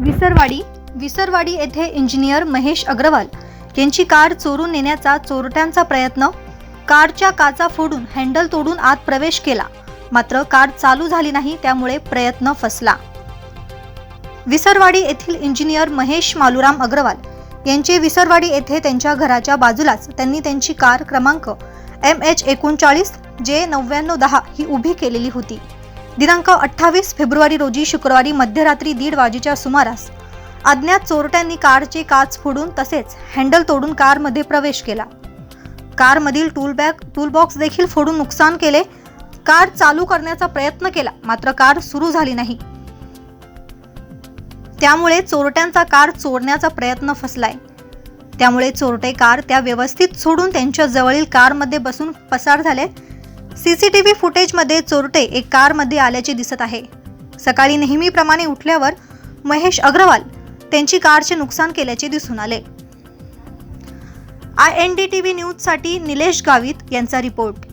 विसरवाडी विसरवाडी येथे इंजिनियर महेश अग्रवाल यांची कार चोरून नेण्याचा चोरट्यांचा प्रयत्न. कारच्या काचा फोडून हँडल तोडून आत प्रवेश केला. मात्र कार चालू झाली नाही त्यामुळे प्रयत्न फसला. विसरवाडी येथील इंजिनियर महेश मालुराम अग्रवाल यांचे विसरवाडी येथे त्यांच्या घराच्या बाजूलाच त्यांनी त्यांची कार क्रमांक एम एच एकोणचाळीस जे नव्याण्णव दहा ही उभी केलेली होती. दिनांक अठ्ठावीस फेब्रुवारी रोजी शुक्रवारी मध्यरात्री दीड वाजेच्या सुमारास अज्ञात चोरट्यांनी कारचे काच फोडून तसेच हँडल तोडून कारमध्ये प्रवेश केला. कारमधील टूल बॅग टूलबॉक्स देखील फोडून नुकसान केले. कार चालू करण्याचा प्रयत्न केला मात्र कार सुरू झाली नाही. त्यामुळे चोरट्यांचा कार चोरण्याचा प्रयत्न फसलाय. त्यामुळे चोरटे कार त्या व्यवस्थित सोडून त्यांच्या जवळील कारमध्ये बसून पसार झाले. सीसीटीव्ही फुटेजमध्ये चोरटे एक कारमध्ये आल्याचे दिसत आहे. सकाळी नेहमीप्रमाणे उठल्यावर महेश अग्रवाल त्यांची कारचे नुकसान केल्याचे दिसून आले. I N D T V न्यूजसाठी निलेश गावित यांचा रिपोर्ट.